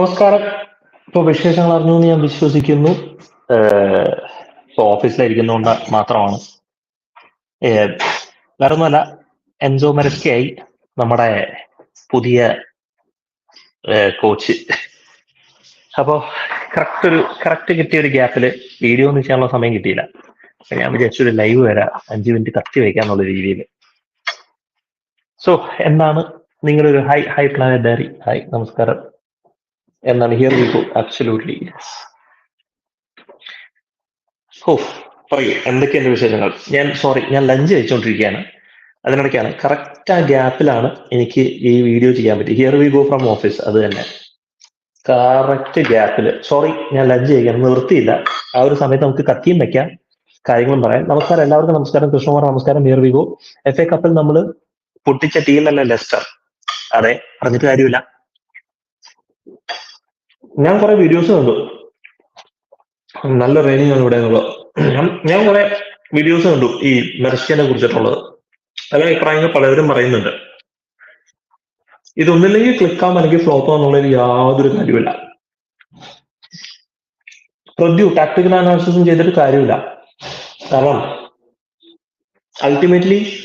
നമസ്കാരം. ഇപ്പൊ വിശേഷങ്ങൾ അറിഞ്ഞു എന്ന് ഞാൻ വിശ്വസിക്കുന്നു. ഏഹ് ഇപ്പൊ ഓഫീസിലായിരിക്കുന്നതുകൊണ്ട് മാത്രമാണ്. വേറെ ഒന്നുമല്ല എൻസോ മരസ്കയായി നമ്മുടെ പുതിയ കോച്ച്. അപ്പോ കറക്റ്റ് ഒരു കറക്റ്റ് കിട്ടിയ ഒരു ഗ്യാപ്പിൽ വീഡിയോ ഒന്നും ചെയ്യാനുള്ള സമയം കിട്ടിയില്ല. ഞാൻ വിചാരിച്ചു ഒരു ലൈവ് വരാം. അഞ്ച് മിനിറ്റ് കത്തി വയ്ക്കാന്നുള്ള രീതിയിൽ സോ എന്താണ് നിങ്ങളൊരു hi hi planet diary. Hi നമസ്കാരം. എന്നാണ് ഹിയർ വി ഗോ. അബ്സല്യൂട്ട്ലി ഓ പറയൂ എന്തൊക്കെയാണ് വിശേഷങ്ങൾ? ഞാൻ സോറി ഞാൻ ലഞ്ച് കഴിച്ചുകൊണ്ടിരിക്കുകയാണ് അതിനിടയ്ക്കാണ് കറക്റ്റ് ആ ഗ്യാപ്പിലാണ് എനിക്ക് ഈ വീഡിയോ ചെയ്യാൻ പറ്റി here we go from office അത് തന്നെ. കറക്റ്റ് ഗ്യാപ്പിൽ സോറി ഞാൻ ലഞ്ച് കഴിക്കാൻ നിർത്തിയില്ല. ആ ഒരു സമയത്ത് നമുക്ക് കത്തിയും വെക്കാം കാര്യങ്ങളും പറയാം. നമസ്കാരം എല്ലാവർക്കും നമസ്കാരം. കൃഷ്ണകുമാർ നമസ്കാരം. Here we go F A കപ്പിൽ നമ്മൾ പൊട്ടിച്ച ടീമല്ല ലെസ്റ്റർ അതെ പറഞ്ഞിട്ട് കാര്യമില്ല. ഞാൻ കുറെ വീഡിയോസ് കണ്ടു. നല്ല റെയിനിങ് ആണ് ഇവിടെ എന്നുള്ളത്. ഞാൻ- കുറെ വീഡിയോസ് കണ്ടു ഈ മെർഷ്യനെ കുറിച്ചിട്ടുള്ളത്. പല അഭിപ്രായങ്ങൾ പലരും പറയുന്നുണ്ട്. ഇതൊന്നില്ലെങ്കിൽ ക്ലിക്ക് അല്ലെങ്കിൽ ഫ്ലോപ്പ് എന്നുള്ളതിൽ യാതൊരു കാര്യമില്ല പ്രദ്യു ടാക്ടിക്കൽ അനാലിസിസും ചെയ്തിട്ട് കാര്യമില്ല. കാരണം അൾട്ടിമേറ്റ്ലി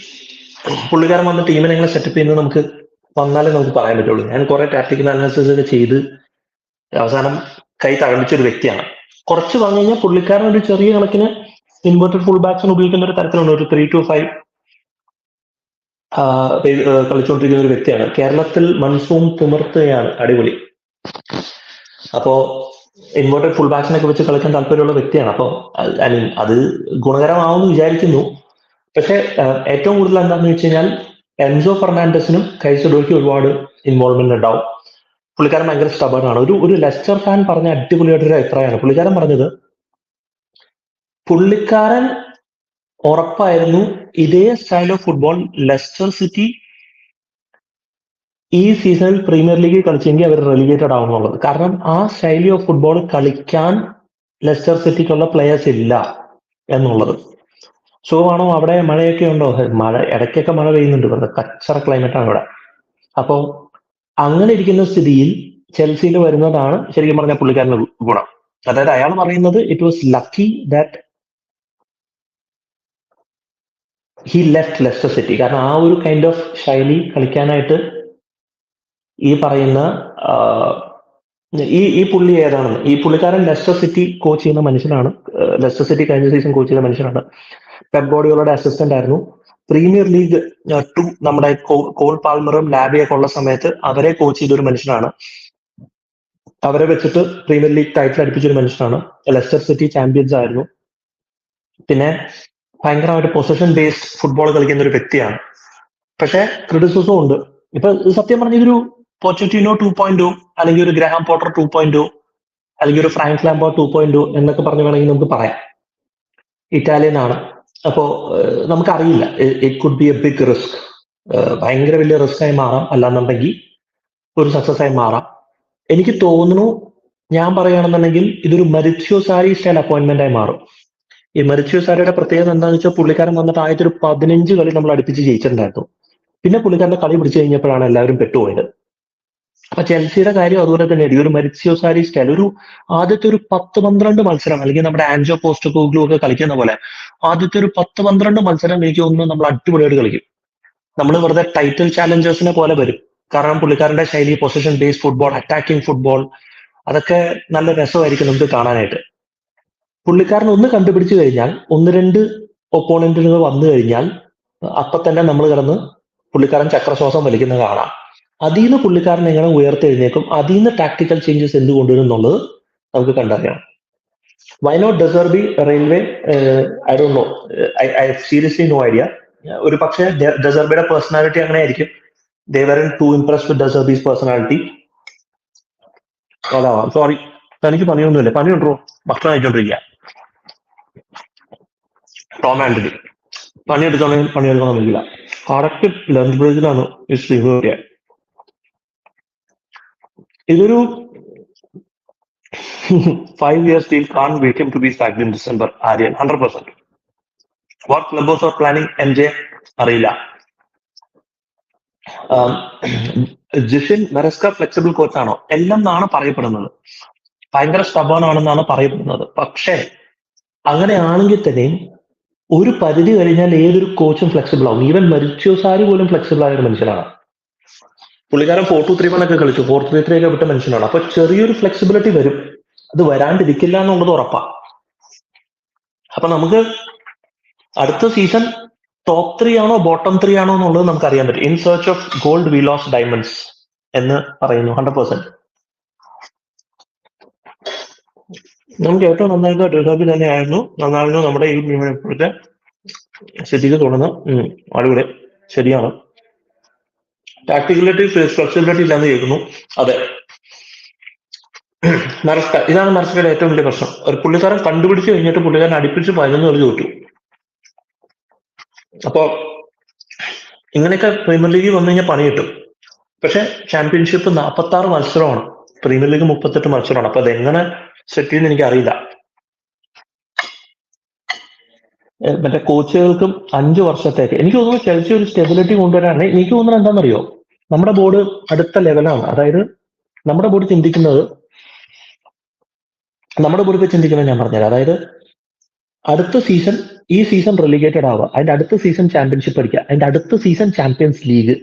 പുള്ളിക്കാരൻ വന്ന ടീമിനെ എങ്ങനെ സെറ്റപ്പ് ചെയ്യുന്നത് നമുക്ക് വന്നാലേ നമുക്ക് പറയാൻ പറ്റുള്ളൂ. ഞാൻ കുറെ ടാക്ടിക്കൽ അനാലിസിസ് ഒക്കെ ചെയ്ത് അവസാനം കൈ തകളിച്ച ഒരു വ്യക്തിയാണ്. കുറച്ച് വന്നു കഴിഞ്ഞാൽ പുള്ളിക്കാരൻ ഒരു ചെറിയ കണക്കിന് ഇൻവേർട്ടഡ് ഫുൾ ബാക്സിന് ഉപയോഗിക്കുന്ന ഒരു തരത്തിലുണ്ട്. ഒരു ത്രീ ടു ഫൈവ് കളിച്ചുകൊണ്ടിരിക്കുന്ന ഒരു വ്യക്തിയാണ്. കേരളത്തിൽ മൺസൂൺ തിമിർത്തുകയാണ് അടിപൊളി. അപ്പോ ഇൻവേർട്ടഡ് ഫുൾ ബാക്സിനൊക്കെ വെച്ച് കളിക്കാൻ താല്പര്യമുള്ള വ്യക്തിയാണ്. അപ്പോൾ ഐ മീൻ അത് ഗുണകരമാവുമെന്ന് വിചാരിക്കുന്നു. പക്ഷെ ഏറ്റവും കൂടുതൽ എന്താണെന്ന് വെച്ച് കഴിഞ്ഞാൽ എൻസോ ഫെർണാണ്ടസിനും കൈസഡോയ്ക്കും ഒരുപാട് ഇൻവോൾവ്മെന്റ് ഉണ്ടാവും. പുള്ളിക്കാരൻ ഭയങ്കര ആണ്. ഒരു ഒരു ലെസ്റ്റർ ഫാൻ പറഞ്ഞ അടിപൊളിയായിട്ടൊരു അഭിപ്രായമാണ്. പുള്ളിക്കാരൻ പറഞ്ഞത് പുള്ളിക്കാരൻ ഉറപ്പായിരുന്നു ഇതേ style of football Leicester City ഈ സീസണിൽ പ്രീമിയർ ലീഗിൽ കളിച്ചെങ്കിൽ അവർ റെലിഗേറ്റഡ് ആവും എന്നുള്ളത് കാരണം ആ ശൈലി ഓഫ് ഫുട്ബോൾ കളിക്കാൻ ലെസ്റ്റർ സിറ്റിക്കുള്ള പ്ലേയേഴ്സ് ഇല്ല എന്നുള്ളത്. സുഖമാണോ? അവിടെ മഴയൊക്കെ ഉണ്ടോ? മഴ ഇടയ്ക്കൊക്കെ മഴ പെയ്യുന്നുണ്ട്. കച്ചറ ക്ലൈമറ്റ് ആണ് ഇവിടെ. അപ്പോ അങ്ങനെ ഇരിക്കുന്ന സ്ഥിതിയിൽ ചെൽസിയിൽ വരുന്നതാണ് ശരിക്കും പറഞ്ഞ പുള്ളിക്കാരന്റെ ഗുണം. അതായത് അയാൾ പറയുന്നത് it was lucky that he left Leicester City കാരണം ആ ഒരു കൈൻഡ് ഓഫ് ശൈലി കളിക്കാനായിട്ട് ഈ പറയുന്ന ഈ ഈ പുള്ളി ഏതാണെന്ന് ഈ പുള്ളിക്കാരൻ ലെസ്റ്റർ സിറ്റി കോച്ച് ചെയ്യുന്ന മനുഷ്യനാണ്. ലെസ്റ്റർ സിറ്റി കഴിഞ്ഞ സീസൺ കോച്ച് ചെയ്ത മനുഷ്യനാണ്. പെബ് ഗോഡിയോളുടെ അസിസ്റ്റന്റ് ആയിരുന്നു. പ്രീമിയർ ലീഗ് ടു നമ്മുടെ കോൾ പാൽമറും ലാബിയൊക്കെ ഉള്ള സമയത്ത് അവരെ കോച്ച് ചെയ്തൊരു മനുഷ്യനാണ്. അവരെ വെച്ചിട്ട് പ്രീമിയർ ലീഗ് ടൈറ്റിൽ അടുപ്പിച്ചൊരു മനുഷ്യനാണ്. ലെസ്റ്റർ സിറ്റി ചാമ്പ്യൻസ് ആയിരുന്നു. പിന്നെ ഭയങ്കരമായിട്ട് പൊസിഷൻ ബേസ്ഡ് ഫുട്ബോൾ കളിക്കുന്ന ഒരു വ്യക്തിയാണ്. പക്ഷെ ക്രിറ്റിസിസവും ഉണ്ട്. ഇപ്പൊ സത്യം പറഞ്ഞ ഇതൊരു പോച്ചറ്റിനോ ടു പോയിന്റ് അല്ലെങ്കിൽ ഒരു ഗ്രഹാം പോട്ടർ ടു പോയിന്റ് അല്ലെങ്കിൽ ഒരു ഫ്രാങ്ക് ലാംബോ ടു പോയിന്റ് എന്നൊക്കെ പറഞ്ഞു വേണമെങ്കിൽ നമുക്ക് പറയാം. ഇറ്റാലിയൻ ആണ്. അപ്പോ നമുക്കറിയില്ല. It could be a big risk ഭയങ്കര വലിയ റിസ്ക് ആയി മാറാം. അല്ലാന്നുണ്ടെങ്കിൽ ഒരു സക്സസ് ആയി മാറാം. എനിക്ക് തോന്നുന്നു ഞാൻ പറയുകയാണെന്നുണ്ടെങ്കിൽ ഇതൊരു മരിച്യോ സാരി സ്റ്റൈൽ അപ്പോയിന്റ്മെന്റ് ആയി മാറും. ഈ മരിച്യോ സാരിയുടെ പ്രത്യേകത എന്താണെന്ന് വെച്ചാൽ പുള്ളിക്കാരൻ വന്നിട്ട് ആദ്യത്തെ ഒരു പതിനഞ്ച് കളി നമ്മൾ അടുപ്പിച്ച് ജയിച്ചിട്ടുണ്ടായിരുന്നു. പിന്നെ പുള്ളിക്കാരന്റെ കളി പിടിച്ചു കഴിഞ്ഞപ്പോഴാണ് എല്ലാവരും പെട്ടുപോയത്. അപ്പൊ ചെൽസിയുടെ കാര്യം അതുപോലെ തന്നെ ഒരു മരിച്യോ സാരി സ്റ്റൈൽ. ഒരു ആദ്യത്തെ ഒരു പത്ത് പന്ത്രണ്ട് മത്സരം അല്ലെങ്കിൽ നമ്മുടെ ആൻജോ പോസ്റ്റ് കൂഗ്ലു ഒക്കെ കളിക്കുന്ന പോലെ ആദ്യത്തെ ഒരു പത്ത് പന്ത്രണ്ട് മത്സരം എനിക്ക് തോന്നുന്നു നമ്മൾ അടിപൊളിയായിട്ട് കളിക്കും. നമ്മൾ വെറുതെ ടൈറ്റിൽ ചാലഞ്ചേഴ്സിനെ പോലെ വരും. കാരണം പുള്ളിക്കാരന്റെ ശൈലി position based football attacking football അതൊക്കെ നല്ല രസമായിരിക്കും നമുക്ക് കാണാനായിട്ട്. പുള്ളിക്കാരൻ ഒന്ന് കണ്ടുപിടിച്ചു കഴിഞ്ഞാൽ ഒന്ന് രണ്ട് ഒപ്പോണന്റുകൾ വന്നു കഴിഞ്ഞാൽ അപ്പൊ തന്നെ നമ്മൾ കിടന്ന് പുള്ളിക്കാരൻ ചക്രശ്വാസം വലിക്കുന്നത് കാണാം. അതിൽ നിന്ന് പുള്ളിക്കാരൻ എങ്ങനെ ഉയർത്തെഴുന്നേക്കും? അതിൽ നിന്ന് ടാക്ടിക്കൽ ചേഞ്ചസ് എന്ത് കൊണ്ടുവരും എന്നുള്ളത് നമുക്ക് കണ്ടറിയാം. Why not De Zerbi railway I do know I seriously no idea ഒരു പക്ഷേ ഡെസർബിയുടെ പേഴ്സണാലിറ്റി അങ്ങനെ ആയിരിക്കും they were to impress with De Zerbi's personality അതാവാം sorry തനിക്ക് പണിയൊന്നുമില്ല. പണിയുണ്ടോ? ഭക്ഷണം കഴിച്ചോണ്ടിരിക്കുക ടോം ആൻഡ്രി പണിയെടുത്തോണെങ്കിൽ പണിയെടുക്കാൻ പറ്റില്ല കറക്റ്റ് ലഞ്ച് ബ്രേക്കിലാണ് ഈ ശ്രീഹരിയ ഇതൊരു five years deal can him to be sacked in December Aryan hundred percent what clubbers are planning M J അറിയില്ല. ജിഷിൻ മെറസ്ക ഫ്ലെക്സിബിൾ കോച്ചാണോ എല്ലാം എന്നാണ് പറയപ്പെടുന്നത്. ഭയങ്കര ആണെന്നാണ് പറയപ്പെടുന്നത്. പക്ഷേ അങ്ങനെയാണെങ്കിൽ തന്നെയും ഒരു പരിധി കഴിഞ്ഞാൽ ഏതൊരു കോച്ചും ഫ്ലെക്സിബിൾ ആവും. ഈവൻ മരിച്ചോസാരി പോലും ഫ്ലെക്സിബിൾ ആയ ഒരു മനുഷ്യനാണ്. പുള്ളിക്കാരൻ ഫോർ ടു ത്രീ വൺ ഒക്കെ കളിച്ചു. ഫോർ ത്രീ ത്രീ ഒക്കെ വിട്ട മനുഷ്യനാണ്. അപ്പൊ ചെറിയൊരു ഫ്ലെക്സിബിലിറ്റി വരും. അത് വരാണ്ടിരിക്കില്ല എന്നുള്ളത് ഉറപ്പാ. അപ്പൊ നമുക്ക് അടുത്ത സീസൺ ടോപ്പ് ത്രീ ആണോ ബോട്ടം ത്രീ ആണോ എന്നുള്ളത് നമുക്ക് അറിയാൻ പറ്റും. In search of gold we lose diamonds എന്ന് പറയുന്നു. ഹൺഡ്രഡ് പെർസെന്റ് നമുക്ക് ഏറ്റവും നന്നായിട്ട് ഡെസാബി തന്നെയായിരുന്നു നന്നായിരുന്നു നമ്മുടെ ഈ ഇപ്പോഴത്തെ സ്ഥിതിക്ക് തുടർന്ന് അടിപൊളി. ശരിയാണ്. ടാക്ടിക്കലിറ്റി ഫ്ലെക്സിബിലിറ്റി ഇല്ലാന്ന് കേൾക്കുന്നു. അതെ. നരസ്ക ഇതാണ് നരസ്കയുടെ ഏറ്റവും വലിയ പ്രശ്നം. ഒരു പുള്ളിക്കാരൻ കണ്ടുപിടിച്ച് കഴിഞ്ഞിട്ട് പുള്ളിക്കാരൻ അടുപ്പിച്ച് പതിനൊന്ന് കളി തോറ്റു അപ്പോ ഇങ്ങനെയൊക്കെ പ്രീമിയർ ലീഗ് വന്നു കഴിഞ്ഞാൽ പണി കിട്ടും. പക്ഷെ ചാമ്പ്യൻഷിപ്പ് നാൽപ്പത്തി ആറ് മത്സരമാണ്. പ്രീമിയർ ലീഗ് മുപ്പത്തെട്ട് മത്സരമാണ്. അപ്പൊ അതെങ്ങനെ സെറ്റ് ചെയ്യുന്ന എനിക്ക് അറിയില്ല മറ്റേ കോച്ചുകൾക്കും അഞ്ചു വർഷത്തേക്ക്. എനിക്ക് തോന്നുന്നു ചെൽസി ഒരു സ്റ്റെബിലിറ്റി കൊണ്ടുവരാണെങ്കിൽ എനിക്ക് തോന്നുന്നത് എന്താണെന്നറിയോ? നമ്മുടെ ബോർഡ് അടുത്ത ലെവലാണ് അതായത് നമ്മുടെ ബോർഡ് ചിന്തിക്കുന്നത് നമ്മുടെ ബോർഡ് ചിന്തിക്കുന്നത് ഞാൻ പറഞ്ഞുതരാം. അതായത് അടുത്ത സീസൺ ഈ സീസൺ റിലിഗേറ്റഡ് ആവുക. അതിന്റെ അടുത്ത സീസൺ ചാമ്പ്യൻഷിപ്പ് അടിക്കുക. അതിന്റെ അടുത്ത സീസൺ ചാമ്പ്യൻസ് ലീഗ്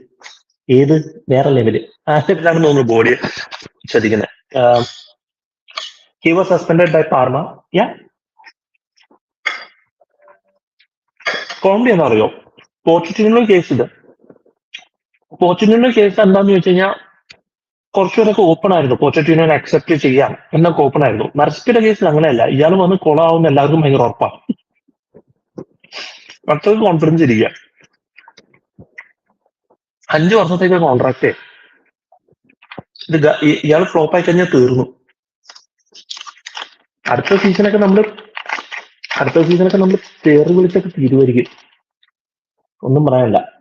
ഏത്? വേറെ ലെവൽ ആ സ്റ്റെപ്പിലാണ് തോന്നുന്നു ബോർഡ് ശ്രദ്ധിക്കുന്നത്. He was suspended by Parma yeah comedy എന്താ അറിയോ പോർച്ചുഗലിന്റെ കേസ് ഇത് പോർച്ചുഗലിന്റെ കേസ് എന്താന്ന് ചോദിച്ചു കഴിഞ്ഞാൽ കുറച്ചുകൂടെ ഓപ്പൺ ആയിരുന്നു. പോർച്ചുഗലിനെ അക്സെപ്റ്റ് ചെയ്യാം എന്നൊക്കെ ഓപ്പൺ ആയിരുന്നു. മർസ്കിയുടെ കേസിൽ അങ്ങനെയല്ല. ഇയാൾ വന്ന് കൊളാവുന്ന എല്ലാവർക്കും ഭയങ്കര ഉറപ്പാണ്. അത്രയ്ക്ക് കോൺഫിഡൻസ് ഇരിക്കുക. അഞ്ചു വർഷത്തേക്ക് കോൺട്രാക്ട് ഇത് ഇയാൾ ഫ്ലോപ്പ് ആയി കഴിഞ്ഞാൽ തീർന്നു. അടുത്ത സീസണൊക്കെ നമ്മൾ അടുത്ത സീസണൊക്കെ നമ്മൾ പേര് വിളിച്ചൊക്കെ തീരുമായിരിക്കും ഒന്നും പറയാനില്ല.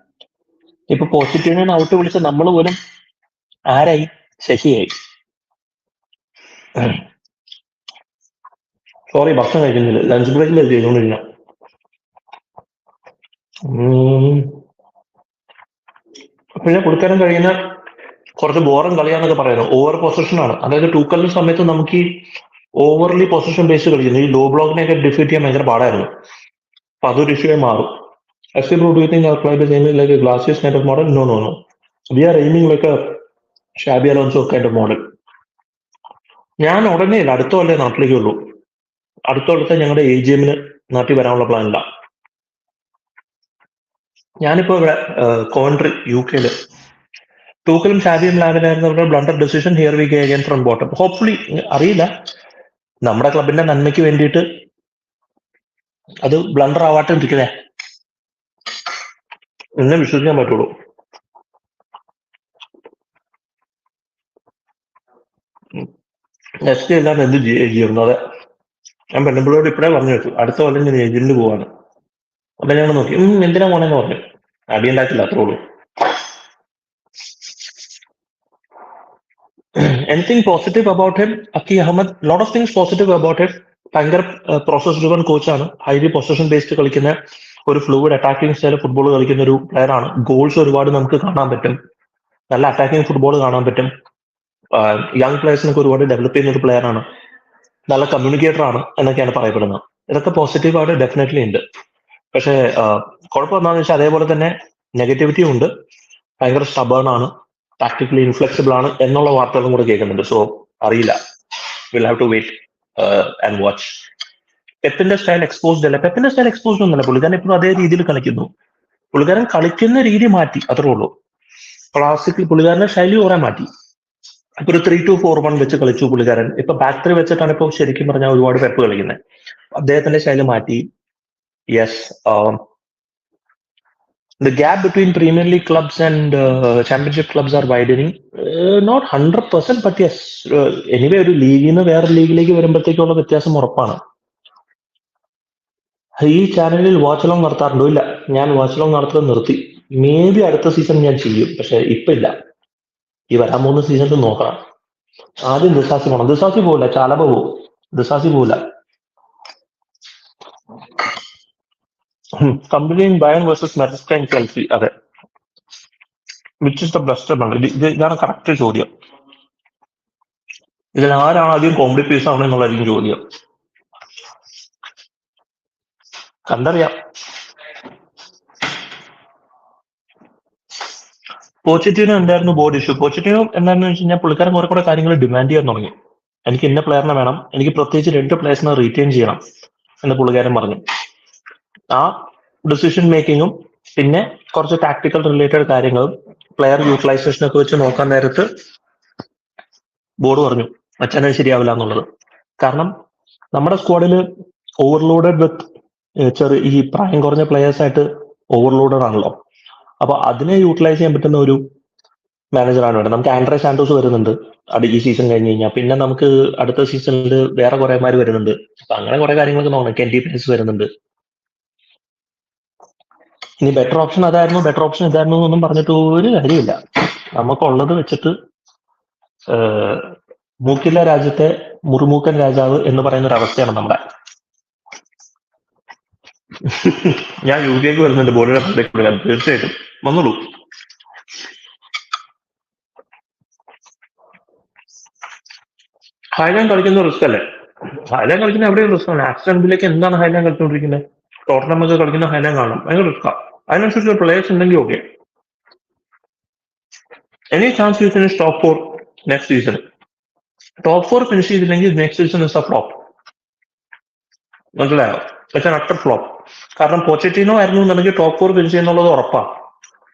ഇപ്പൊ പോസിറ്റീവിനെ ഔട്ട് വിളിച്ച നമ്മൾ പോലും ആരായി? ശശിയായി. സോറി ഭക്ഷണം കഴിക്കുന്നില്ല. ലഞ്ച് ബ്രേക്കിൽ ചെയ്തുകൊണ്ടിരുന്ന പിന്നെ കൊടുക്കാനും കഴിയുന്ന കുറച്ച് ബോറും കളിയാന്നൊക്കെ പറയുന്നത് ഓവർ പൊസിഷൻ ആണ്. അതായത് ടൂക്കലിന്റെ സമയത്ത് നമുക്ക് ഈ ഓവർലി പൊസിഷൻ ബേസ് കളിക്കുന്നു. ഈ ലോ ബ്ലോക്കിനെയൊക്കെ ഡിഫീറ്റ് ചെയ്യാൻ ഭയങ്കര പാടായിരുന്നു. അപ്പൊ അതൊരു ഇഷ്യൂ മാറും. S C do you think our club is aiming like a glasses kind of model? No, no, no. We are aiming like a Xabi Alonso kind of model. ഞാൻ ഉടനെ ഇല്ല അടുത്ത കൊല്ലേ നാട്ടിലേക്ക് ഉള്ളൂ അടുത്ത ഞങ്ങളുടെ എ ജി എമ്മിന് നാട്ടിൽ വരാനുള്ള പ്ലാൻ ഇല്ല. ഞാനിപ്പോ ഇവിടെ കോൺട്രി യു കെയിൽ ടൂക്കലും ഷാബിയും ലാബിലായിരുന്നു അവരുടെ blunder decision here we go again from bottom hopefully അറിയില്ല. നമ്മുടെ ക്ലബിന്റെ നന്മയ്ക്ക് വേണ്ടിയിട്ട് അത് ബ്ലണ്ടർ ആവാട്ടെ ഇരിക്കുന്നേ എന്നെ വിശ്വസിക്കാൻ പറ്റുള്ളൂ. നെക്സ്റ്റ് ഇല്ലാതെ എന്ത് ചെയ്യുന്നു അതെ. ഞാൻ പെണ്ണുമ്പിളോട് ഇപ്പഴേ പറഞ്ഞു വെച്ചു അടുത്ത കൊല്ലം ഞാൻ ഏജന്റിൽ പോവാണ് അപ്പൊ ഞങ്ങൾ നോക്കി. എന്തിനാ പോണെന്ന് പറഞ്ഞു. അടി ഉണ്ടാക്കില്ല അത്രേ ഉള്ളൂ. എനിത്തിങ് പോസിറ്റീവ് അബൌട്ട് ഹിം അക്കി Ahmed lot of things positive about him ഭയങ്കര പ്രോസസ് ഡ്രിവൺ കോച്ചാണ് ഹൈലി പൊസിഷൻ ബേസ്ഡ് കളിക്കുന്ന ഒരു ഫ്ലൂയിഡ് അറ്റാക്കിംഗ് സ്റ്റൈൽ ഫുട്ബോൾ കളിക്കുന്ന ഒരു പ്ലെയർ ആണ്. ഗോൾസ് ഒരുപാട് നമുക്ക് കാണാൻ പറ്റും. നല്ല അറ്റാക്കിംഗ് ഫുട്ബോൾ കാണാൻ പറ്റും. യങ് പ്ലെയേഴ്സിനൊക്കെ ഒരുപാട് ഡെവലപ്പ് ചെയ്യുന്ന ഒരു പ്ലെയർ ആണ്. നല്ല കമ്മ്യൂണിക്കേറ്റർ ആണ് എന്നൊക്കെയാണ് പറയപ്പെടുന്നത്. ഇതൊക്കെ പോസിറ്റീവ് ആയിട്ട് ഡെഫിനറ്റ്ലി ഉണ്ട്. പക്ഷേ കുഴപ്പം എന്താണെന്ന് വെച്ചാൽ അതേപോലെ തന്നെ നെഗറ്റിവിറ്റിയും ഉണ്ട്. ഭയങ്കര സ്റ്റബേൺ ആണ്. ടാക്ടിക്കലി ഇൻഫ്ലെക്സിബിൾ ആണ് എന്നുള്ള വാർത്തകളും കൂടെ കേൾക്കുന്നുണ്ട്. സോ അറിയില്ല. Will have to wait and watch പെപ്പിന്റെ style exposed അല്ല. പെപ്പിന്റെ സ്റ്റൈൽ എക്സ്പോസ്ഡ് ഒന്നല്ല പുള്ളിക്കാരൻ ഇപ്പോഴും അതേ രീതിയിൽ കളിക്കുന്നു. പുള്ളിക്കാരൻ കളിക്കുന്ന രീതി മാറ്റി. അത്രേ ഉള്ളൂ. ക്ലാസിക്കൽ പുള്ളിക്കാരന്റെ ശൈലി കുറെ മാറ്റി. ഇപ്പൊ ഒരു ത്രീ ടു ഫോർ വൺ വെച്ച് കളിച്ചു പുള്ളിക്കാരൻ. ഇപ്പൊ ബാക്ക് ത്രീ വെച്ചിട്ടാണ് ഇപ്പൊ ശരിക്കും പറഞ്ഞാൽ ഒരുപാട് പെപ്പ് കളിക്കുന്നത് അദ്ദേഹത്തിന്റെ ശൈലി മാറ്റി. Yes the gap between premier league clubs and championship clubs are widening not hundred percent 100%, anyway yes. Uh, anyway, ഒരു ലീഗിൽ നിന്ന് വേറെ ലീഗിലേക്ക് വരുമ്പോഴത്തേക്കുള്ള വ്യത്യാസം ഉറപ്പാണ്. ഈ ചാനലിൽ വാച്ച് ലോങ് നടത്താറുണ്ടോ? ഇല്ല. ഞാൻ വാച്ച് ലോങ് നടത്തുന്നത് നിർത്തി. മേ ബി അടുത്ത സീസൺ ഞാൻ ചെയ്യും. പക്ഷെ ഇപ്പൊ ഇല്ല. ഈ വരാൻ പോകുന്ന സീസണിൽ നോക്കണം. ആദ്യം ദിസാസി പോകണം ദിസാസി പോവില്ല. ചാലബ പോവും. ദിസാസി പോവില്ല. കമ്പനിയും ബയൺ വേഴ്സസ് മെറിസ്റ്റൈൻ ചെൽസി അതെ. Which is the best bundle ഇത് ഇതാണ് കറക്റ്റ് ചോദ്യം. ഇതിൽ ആരാണ് ആദ്യം കോമഡി പീസ് ആവണം എന്നുള്ളതായിരിക്കും ചോദ്യം. കണ്ടറിയാം. പോച്ചിറ്റീവിനും എന്തായിരുന്നു ബോർഡ് ഇഷ്യൂ പോസിറ്റീവ് എന്താണെന്ന് വെച്ച് കഴിഞ്ഞാൽ പുള്ളിക്കാരൻ കുറെ കൂടെ കാര്യങ്ങൾ ഡിമാൻഡ് ചെയ്യാൻ തുടങ്ങി. എനിക്ക് ഇന്ന പ്ലെയറിനെ വേണം. എനിക്ക് പ്രത്യേകിച്ച് രണ്ട് പ്ലേയേഴ്സിനെ റീറ്റെയിൻ ചെയ്യണം എന്ന് പുള്ളിക്കാരൻ പറഞ്ഞു. ആ ഡിസിഷൻ മേക്കിങ്ങും പിന്നെ കുറച്ച് ടാക്ടിക്കൽ റിലേറ്റഡ് കാര്യങ്ങളും പ്ലെയർ യൂട്ടിലൈസേഷൻ ഒക്കെ വെച്ച് നോക്കാൻ നേരത്ത് ബോർഡ് പറഞ്ഞു. അച്ഛനെ ശരിയാവില്ല എന്നുള്ളത്. കാരണം നമ്മുടെ സ്ക്വാഡിൽ ഓവർലോഡഡ് വിത്ത് ചെറിയ ഈ പ്രായം കുറഞ്ഞ പ്ലേയേഴ്സ് ആയിട്ട് ഓവർലോഡഡ് ആണല്ലോ. അപ്പൊ അതിനെ യൂട്ടിലൈസ് ചെയ്യാൻ പറ്റുന്ന ഒരു മാനേജറാണ് വേണ്ടത്. നമുക്ക് ആൻഡ്രേ സാന്റോസ് വരുന്നുണ്ട്. അത് ഈ സീസൺ കഴിഞ്ഞ് കഴിഞ്ഞാൽ പിന്നെ നമുക്ക് അടുത്ത സീസണിൽ വേറെ കുറെ മാര് വരുന്നുണ്ട്. അപ്പൊ അങ്ങനെ കുറെ കാര്യങ്ങളൊക്കെ നോക്കണം. കെൻഡി പേസ് വരുന്നുണ്ട്. ഇനി ബെറ്റർ ഓപ്ഷൻ അതായിരുന്നു. ബെറ്റർ ഓപ്ഷൻ ഇതായിരുന്നു എന്നൊന്നും പറഞ്ഞിട്ട് ഒരു കാര്യമില്ല നമുക്കുള്ളത് വെച്ചിട്ട് മൂക്കില്ല രാജ്യത്തെ മുറുമൂക്കൻ രാജാവ് എന്ന് പറയുന്ന ഒരു അവസ്ഥയാണ് നമ്മുടെ ഞാൻ യു കെക്ക് വരുന്നുണ്ട് ബോളിയുടെ അപ്പുറത്തേക്ക് വിടാൻ തീർച്ചയായിട്ടും. വന്നോളൂ. ഹൈലാൻഡ് കളിക്കുന്ന റിസ്ക് അല്ലേ? ഹൈലാൻഡ് കളിക്കുന്ന എവിടെയും റിസ്ക് ആണ്. ആക്സിഡന്റിലേക്ക് എന്താണ് ഹൈലാൻഡ് കളിച്ചുകൊണ്ടിരിക്കുന്നത് ടോർണമെന്റ് കളിക്കുന്ന ഹൈലാൻഡ് കാണണം ഭയങ്കര റിസ്ക്കാ അതിനനുസരിച്ച് പ്ലേയേഴ്സ് ഉണ്ടെങ്കിൽ okay any chance you finish top four next season top four finish ചെയ്തില്ലെങ്കിൽ next season is a flop മനസ്സിലായോ? പക്ഷേ അട്ടർ ഫ്ലോപ്പ് കാരണം പോച്ചറ്റിനോ ആയിരുന്നു എന്നുണ്ടെങ്കിൽ ടോപ്പ് ഫോർ ഫിനിഷ് ചെയ്യുന്നുള്ളത് ഉറപ്പാണ്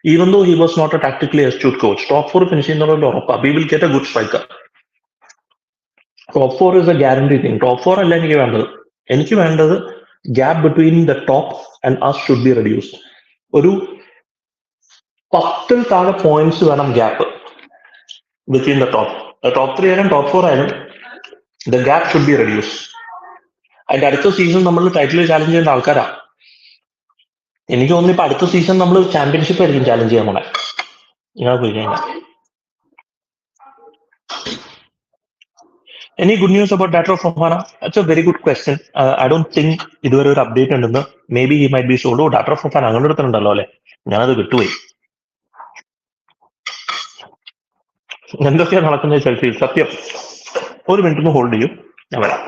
even though he was not a tactically astute coach top four finish ചെയ്യുന്നുള്ളത് ഉറപ്പാണ് we will get a good striker top four is a guarantee thing top four അല്ല എനിക്ക് വേണ്ടത്. എനിക്ക് വേണ്ടത് gap between the top and us should be reduced ഒരു പത്തിൽ താഴെ points വേണം gap between the top top three ആയാലും ടോപ്പ് ഫോർ ആയാലും the gap should be reduce അതിന്റെ അടുത്ത സീസൺ നമ്മൾ ടൈറ്റിൽ ചാലഞ്ച് ചെയ്യുന്ന ആൾക്കാരാ. എനിക്ക് തോന്നുന്നു ഇപ്പൊ അടുത്ത സീസൺ നമ്മൾ ചാമ്പ്യൻഷിപ്പ് ആയിരിക്കും ചാലഞ്ച് ചെയ്യാൻ പോണെ. നിങ്ങൾ പോയി കഴിഞ്ഞാൽ any good news about data of Fofana it's a very good question I don't think ഇതുവരെ ഒരു അപ്ഡേറ്റ് ഉണ്ടെന്ന്. Maybe he might be sold data of Fofana അങ്ങനെ എടുത്തിട്ടുണ്ടല്ലോ അല്ലെ? ഞാനത് വിട്ടുപോയി. എന്തൊക്കെയാ നടക്കുന്നത് ചെൽസിയിൽ സത്യം. ഒരു മിനിറ്റ് ഒന്ന് ഹോൾഡ് ചെയ്യും. ഞാൻ വരാം.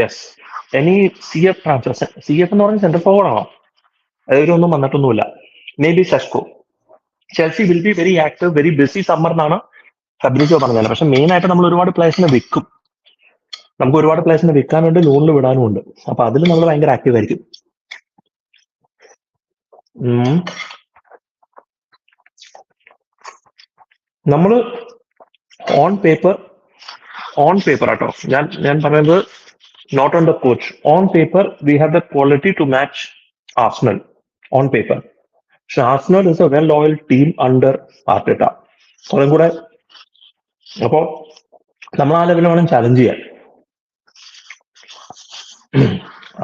യെസ് ഇനി സി എഫ് സി എഫ് എന്ന് പറഞ്ഞ സെന്റർ ഫോർവേഡ് ആണോ അതിലൊന്നും വന്നിട്ടൊന്നുമില്ല. Maybe Sesko Chelsea will be very active very busy summer എന്നാണ് ഫെബ്രിക്കോ പറഞ്ഞത്. പക്ഷെ മെയിൻ ആയിട്ട് നമ്മൾ ഒരുപാട് പ്ലേസിനെ വിൽക്കും നമുക്ക് ഒരുപാട് പ്ലേസിനെ വിൽക്കാനുണ്ട് ലോണിൽ വിടാനും ഉണ്ട്. അപ്പൊ അതിൽ നമ്മൾ ഭയങ്കര ആക്റ്റീവ് ആയിരിക്കും. നമ്മൾ ഓൺ പേപ്പർ ഓൺ പേപ്പർ ആട്ടോ. ഞാൻ ഞാൻ പറയുന്നത് not on the coach on paper we have the quality to match Arsenal on paper പക്ഷെ Arsenal is a well loyal team under Arteta കുറേ കൂടെ അപ്പോ നമ്മൾ ആ ലെവലിൽ വേണം ചലഞ്ച് ചെയ്യാൻ.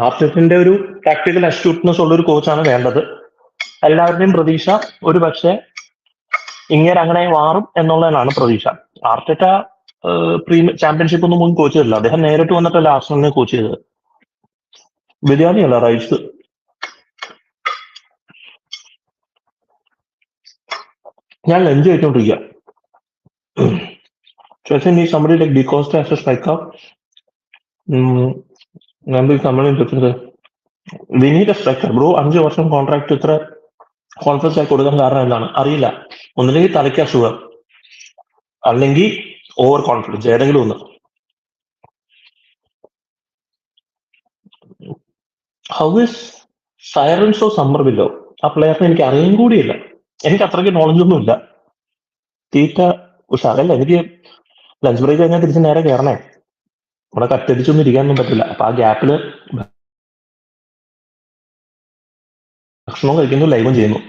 ആർട്ടിറ്റിന്റെ ഒരു ടാക്ടിക്കൽ അസ്റ്റ്യൂട്ട്നെസ് ഉള്ള ഒരു കോച്ചാണ് വേണ്ടത്. എല്ലാവരുടെയും പ്രതീക്ഷ ഒരു പക്ഷേ ഇങ്ങനെ അങ്ങനെ മാറും എന്നുള്ളതിനാണ് പ്രതീക്ഷ. ആർട്ടിറ്റ പ്രീമിയർ ചാമ്പ്യൻഷിപ്പ് ഒന്നും മുൻ കോച്ച് ചെയ്തില്ല അദ്ദേഹം നേരിട്ട് വന്നിട്ടല്ല ആർസണലിനെ കോച്ച് ചെയ്തത്. ബിരിയാണിയല്ല റൈസ് ഞാൻ ലഞ്ച് കഴിച്ചോണ്ടിരിക്കുക Chelsea needs വർഷം കോൺട്രാക്ട് ഇത്ര കോൺഫിഡൻസ് ആയി കൊടുക്കാൻ കാരണം എന്താണ്? അറിയില്ല. ഒന്നില്ലെങ്കിൽ തലയ്ക്ക് അസുഖം. അല്ലെങ്കിൽ ഓവർ കോൺഫിഡൻസ് ഏതെങ്കിലും ഒന്ന്. ഹൗ ഇസ് സമ്മർ ബിലോ ആ പ്ലെയറിനെ എനിക്ക് അറിയാൻ കൂടിയില്ല. എനിക്ക് അത്രയ്ക്ക് നോളജ് ഒന്നും ഇല്ല. തീറ്റ ഉഷാറല്ല എനിക്ക് ലഞ്ച് ബ്രേക്ക് കഴിഞ്ഞാൽ തിരിച്ച് നേരെ കയറണേ ഇവിടെ കട്ടടിച്ചൊന്നും ഇരിക്കാനൊന്നും പറ്റില്ല. അപ്പൊ ആ ഗ്യാപ്പിൽ ഭക്ഷണവും കഴിക്കുന്നു ലൈവും ചെയ്യുന്നു.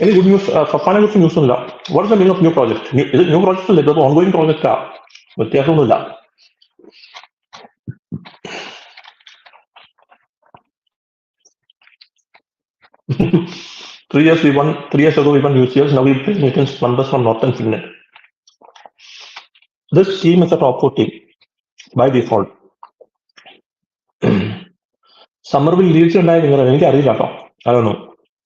എനിക്ക് ഗുഡ് ന്യൂസ് ഫഫാനെ കുറിച്ച് ന്യൂസ് ഒന്നുമില്ല what is the meaning of new project ഇത് ന്യൂ പ്രോജക്ട് അല്ല ഇത് ഓൺഗോയിങ് പ്രോജക്റ്റാ വ്യത്യാസമൊന്നുമില്ല three years we won three years ago we won UCS now we play against members from Northern Finland this team is a top four team by default Summerville Leeds ഉണ്ടായ winger എനിക്ക് അറിയില്ല കേട്ടോ അതൊന്നും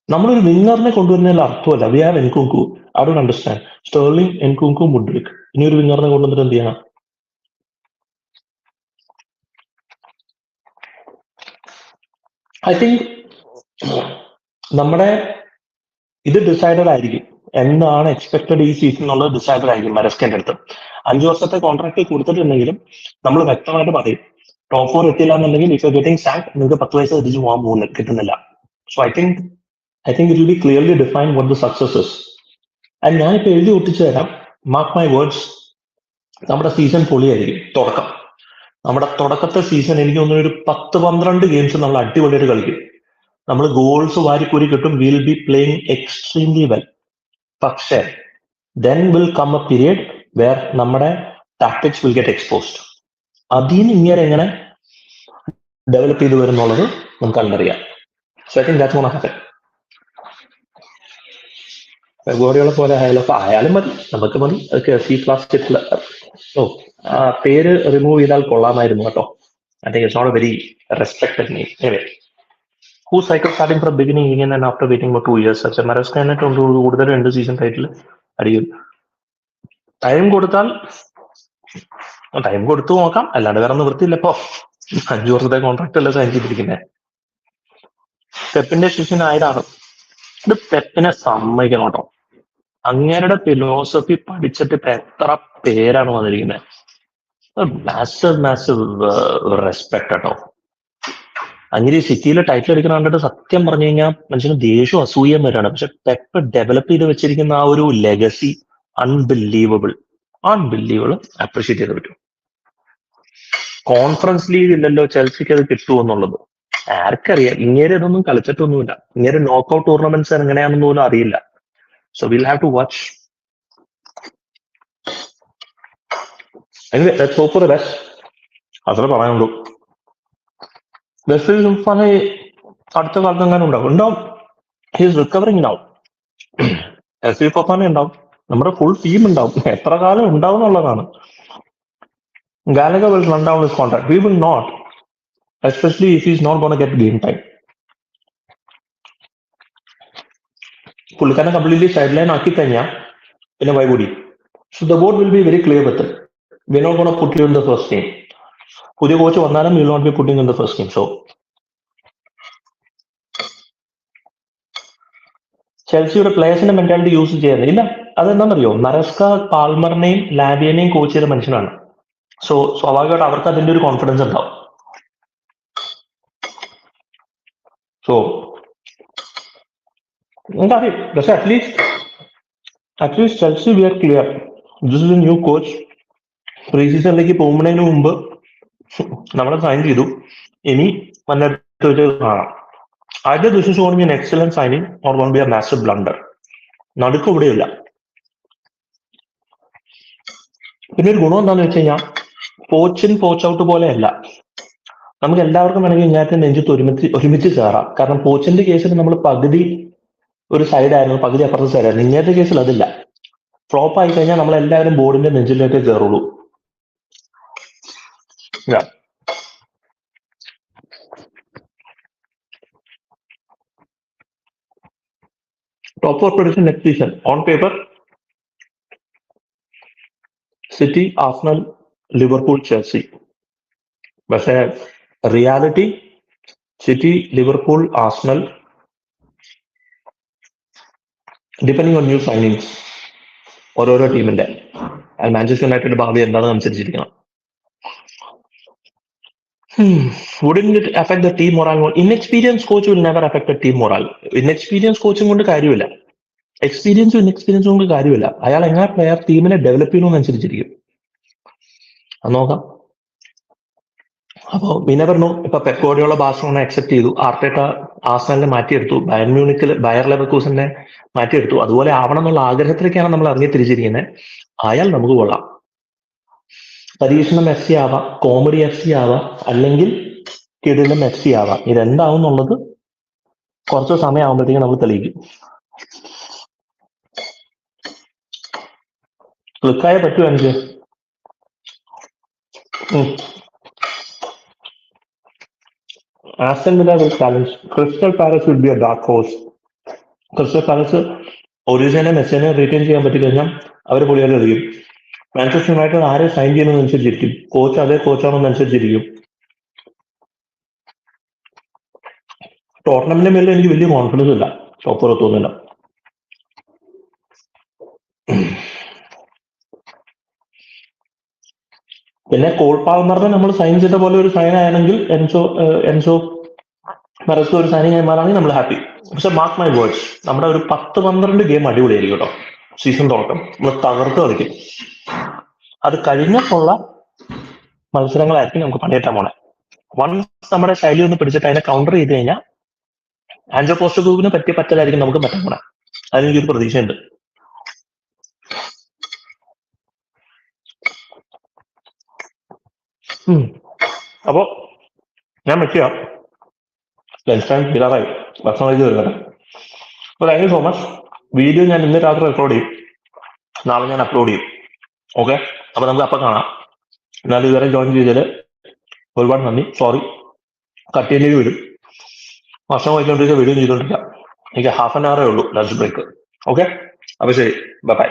നമ്മളൊരു വിങ്ങറിനെ കൊണ്ടുവരുന്നതിൽ അർത്ഥമല്ല. We have Nkunku I don't understand Sterling Nkunku Mudryk ഇനി ഒരു വിങ്ങറിനെ കൊണ്ടുവന്നിട്ട് എന്ത് ചെയ്യണം? ഐ തിങ്ക് നമ്മുടെ ഇത് ഡിസൈഡഡ് ആയിരിക്കും. എന്താണ് എക്സ്പെക്ടഡ് ഈ സീസൺ എന്നുള്ളത് ഡിസൈഡഡ് ആയിരിക്കും മരസ്കന്റെ അടുത്ത്. അഞ്ചു വർഷത്തെ കോൺട്രാക്ട് കൊടുത്തിട്ടുണ്ടെങ്കിലും നമ്മൾ വ്യക്തമായിട്ട് പറയും. ടോപ്പ് ഫോർ എത്തിയില്ല എന്നുണ്ടെങ്കിൽ ഇഫ് യു ഗെറ്റിംഗ് സാങ്ക് നിങ്ങൾക്ക് പത്ത് വയസ്സ് തിരിച്ചു പോകാൻ പോകുന്നില്ല കിട്ടുന്നില്ല. So I think I think it be clearly define what the success and ഞാനിപ്പോൾ എഴുതി ഒട്ടിച്ചു തരാം. മാർക്ക് മൈ വേർഡ്സ് നമ്മുടെ സീസൺ പൊളിയായിരിക്കും. തുടക്കം. നമ്മുടെ തുടക്കത്തെ സീസൺ എനിക്ക് തോന്നുന്നു ഒരു പത്ത് പന്ത്രണ്ട് ഗെയിംസ് നമ്മൾ അടിപൊളിയായിട്ട് കളിക്കും. നമ്മൾ ഗോൾസ് വാരിക്കൂരി കിട്ടും. Will be playing extremely well പക്ഷേ then will come a period where നമ്മുടെ ടാക്ടിക്സ് വിൽ ഗെറ്റ് എക്സ്പോസ്ഡ് അതിന് ഇങ്ങനെ എങ്ങനെ ഡെവലപ്പ് ചെയ്തു വരുന്നുള്ളത് നമുക്ക് കണ്ടറിയാം. So I think that's one happen ഗോഡികളെ പോലെ ആയാലും അപ്പൊ ആയാലും മതി. നമുക്ക് മതി. സി പ്ലസ് ഹിറ്റ്ലർ ഓ ആ പേര് റിമൂവ് ചെയ്താൽ കൊള്ളാമായിരുന്നു കേട്ടോ. I think it's not a very respected name anyway who cycle starting from beginning ഇങ്ങനെ and after waiting for two years പക്ഷെ മരസ്കാനെ കൂടുതൽ രണ്ട് സീസൺ ടൈറ്റിൽ അടിയും ടൈം കൊടുത്താൽ ടൈം കൊടുത്തു നോക്കാം. അല്ലാണ്ട് വേറെ നിവൃത്തിയില്ല ഇപ്പോ. അഞ്ചു വർഷത്തെ കോൺട്രാക്ട് അല്ല സൈൻ ചെയ്തിരിക്കുന്നത് പെപ്പിന്റെ ആയതാണ് ഇത് പെപ്പിനെ സമ്മതിക്കണം കേട്ടോ. അങ്ങേരുടെ ഫിലോസഫി പഠിച്ചിട്ട് ഇപ്പൊ എത്ര പേരാണ് വന്നിരിക്കുന്നത് മാസീവ് മാസീവ് റെസ്പെക്ട് കേട്ടോ അങ്ങനെ സിറ്റിയിലെ ടൈറ്റിൽ എടുക്കുന്ന കണ്ടിട്ട് സത്യം പറഞ്ഞു കഴിഞ്ഞാൽ മനുഷ്യന് ദേഷ്യവും അസൂയം വരാണ്. പക്ഷെ പെപ്പ് ഡെവലപ്പ് ചെയ്ത് വെച്ചിരിക്കുന്ന ആ ഒരു ലെഗസി അൺബിലീവബിൾ അൺബിലീവബിൾ അപ്രീഷിയേറ്റ് ചെയ്ത് പറ്റും. കോൺഫറൻസ് ലീഗ് ഇല്ലല്ലോ ചെൽസിക്ക് അത് കിട്ടുമെന്നുള്ളത് ആർക്കറിയാം. ഇങ്ങനെ ഇതൊന്നും കളിച്ചിട്ടൊന്നുമില്ല. ഇങ്ങനെ നോക്കൗട്ട് ടൂർണമെന്റ്സ് എങ്ങനെയാണെന്ന് പോലും അറിയില്ല. So Anyway, let's hope for the best. അത്ര പറയാനുള്ളൂ. ബെസ്റ്റ് സുൽഫാനെ അടുത്ത കാലത്ത് എങ്ങനെ ഉണ്ടാവും. ഉണ്ടാവും. ഹിസ് റിക്കവറിങ് ഉണ്ടാവും എസ് വി ഫഫാനെ ഉണ്ടാവും. നമ്മുടെ ഫുൾ ടീം ഉണ്ടാവും. എത്ര കാലം ഉണ്ടാവും എന്നുള്ളതാണ്. Gallagher will run down is contract we will not especially if is not gonna get game time പുള്ളിക്കാരനെ കംപ്ലീറ്റ്ലി സൈഡ് ലൈൻ ആക്കി കഴിഞ്ഞാൽ പിന്നെ വൈകൂടി so the board will be very clear with we not gonna put in the first team പുതിയ coach വന്നാലും will not be putting in the first team so ചെൽസിയുടെ പ്ലേയേഴ്സിന്റെ mentality use ചെയ്യുന്നത് ഇല്ല അതെന്താണെന്നറിയോ നരസ്ക പാൽമറിനെയും ലാബിയനെയും coach ചെയ്ത മനുഷ്യനാണ്. സോ സ്വാഭാവികമായിട്ട് അവർക്ക് അതിന്റെ ഒരു കോൺഫിഡൻസ് ഉണ്ടാവും. സോ നമുക്കറിയാം least at least Chelsea we are clear. This is a new coach. Pre സീസണിലേക്ക് പോകുന്നതിന് മുമ്പ് നമ്മളെ സൈൻ ചെയ്തു ഇനി വന്നിട്ട് കാണാം ആദ്യ to be an excellent signing or going to be a massive blunder. നടുക്ക് ഇവിടെയില്ല പിന്നെ ഒരു ഗുണം എന്താണെന്ന് വെച്ച് കഴിഞ്ഞാൽ പോച്ച് ഇൻ പോച്ച് ഔട്ട് പോലെയല്ല നമുക്ക് എല്ലാവർക്കും വേണമെങ്കിൽ ഇങ്ങനത്തെ നെഞ്ചത്ത് ഒരുമിച്ച് ഒരുമിച്ച് കയറാം കാരണം പോച്ചിന്റെ കേസിൽ നമ്മൾ പകുതി ഒരു സൈഡായിരുന്നു പകുതി അപ്പുറത്തെ സൈഡായിരുന്നു ഇങ്ങനത്തെ കേസിൽ അതില്ല. ഫ്ലോപ്പ് ആയി കഴിഞ്ഞാൽ നമ്മൾ എല്ലാവരും ബോർഡിന്റെ നെഞ്ചിലേക്ക് കയറുള്ളൂ top four prediction next season on paper City Arsenal Liverpool Chelsea പക്ഷേ reality City Liverpool Arsenal depending on new signings ഓരോരോ ടീമിന്റെ മാഞ്ചസ്റ്റർ യുണൈറ്റഡ് ഭാവി എന്താണെന്ന് അനുസരിച്ചിരിക്കണം Hmm. Wouldn't it affect the team morale? Inexperienced coach will never affect the team morale. Inexperienced coaching കൊണ്ട് കാര്യമില്ല എക്സ്പീരിയൻസും ഇൻഎക്സ്പീരിയൻസും കൊണ്ട് കാര്യമില്ല അയാൾ എങ്ങനെ പ്ലെയർ ടീമിനെ ഡെവലപ്പ് ചെയ്യണമെന്നനുസരിച്ചിരിക്കും അത് നോക്കാം അപ്പോ പറഞ്ഞു ഇപ്പൊ പെക്കോഡിയുള്ള ബാഴ്സലോണ അക്സെപ്റ്റ് ചെയ്തു. ആർട്ടേട്ട ആസ്നലിനെ മാറ്റിയെടുത്തു? ബയർ മ്യൂണിക്കിൽ ബയർ ലെവർക്കൂസിനെ മാറ്റിയെടുത്തു. അതുപോലെ ആവണം എന്നുള്ള ആഗ്രഹത്തിലേക്കാണ് നമ്മൾ ഇറങ്ങി തിരിച്ചിരിക്കുന്നത് ആയാൽ നമുക്ക് കൊള്ളാം. പരീക്ഷണം എഫ് സി ആവാം കോമഡി എഫ് സി ആവാം അല്ലെങ്കിൽ കിടിലം എഫ് സി ആവാം. ഇതെന്താവും എന്നുള്ളത് കുറച്ച് സമയം നമുക്ക് തെളിയിക്കും. ക്ലിക്കായ പറ്റുമോ എനിക്ക്. Aston Villa will challenge Crystal Palace will be a dark horse Crystal Palace ഒറീസനെ മെസ്സിനെ റീറ്റെയിൻ ചെയ്യാൻ പറ്റി കഴിഞ്ഞാൽ അവർ പൊളിയാലും അറിയും മാഞ്ചസ്റ്റർ യുണൈറ്റഡ് ആരെ സൈൻ ചെയ്യുന്നതനുസരിച്ചിരിക്കും കോച്ച് അതേ കോച്ചാണെന്നനുസരിച്ചിരിക്കും ടോർണമെന്റിന്റെ മേലിൽ എനിക്ക് വലിയ കോൺഫിഡൻസ് ഇല്ല. ടോപ്പർ പിന്നെ കോൾ പാൽമറിനെ നമ്മൾ സൈൻ ചെയ്ത പോലെ ഒരു സൈൻ ആണെങ്കിൽ എൻസോ എൻസോ മറസ് ഒരു സൈനിങ് ആയി മാറാണെങ്കിൽ നമ്മൾ ഹാപ്പി പക്ഷെ മാർക്ക് മൈ വേർഡ്സ് നമ്മുടെ ഒരു പത്ത് പന്ത്രണ്ട് ഗെയിം അടിപൊളിയായിരിക്കും കേട്ടോ. സീസൺ തുടക്കം. നമ്മൾ തകർത്ത് കളിക്കും. അത് കഴിഞ്ഞിട്ടുള്ള മത്സരങ്ങളായിരിക്കും നമുക്ക് പണിയേറ്റാൻ പോണേ. വൺസ് നമ്മുടെ ശൈലി ഒന്ന് പിടിച്ചിട്ട് അതിനെ കൗണ്ടർ ചെയ്ത് കഴിഞ്ഞാൽ ആൻഡ്രോ പോസ്റ്റ് ഗ്രൂപ്പിന് പറ്റിയ പറ്റലായിരിക്കും നമുക്ക് പറ്റാൻ പോണേ. അതിനൊരു പ്രതീക്ഷയുണ്ട്. അപ്പോ ഞാൻ വെക്കുക ലഞ്ച് ടൈം തീരാറായി ഭക്ഷണം കഴിച്ച് വരുന്നത് അപ്പോൾ thank you so much video ഞാൻ ഇന്ന് രാത്രി റെക്കോർഡ് ചെയ്യും. നാളെ ഞാൻ അപ്ലോഡ് ചെയ്യും. ഓക്കെ അപ്പൊ നമുക്ക് അപ്പം കാണാം. എന്നാലും ഇതുവരെ ജോയിൻ ചെയ്തതിൽ ഒരുപാട് നന്ദി. സോറി കട്ട് ചെയ്യേണ്ടി വരും. ഭക്ഷണം കഴിച്ചുകൊണ്ടിരിക്കുക വീഡിയോ ചെയ്തുകൊണ്ടിരിക്കുക എനിക്ക് ഹാഫ് ആൻ അവറേ ഉള്ളൂ ലഞ്ച് ബ്രേക്ക് ഓക്കെ അപ്പൊ ശരി. ബൈ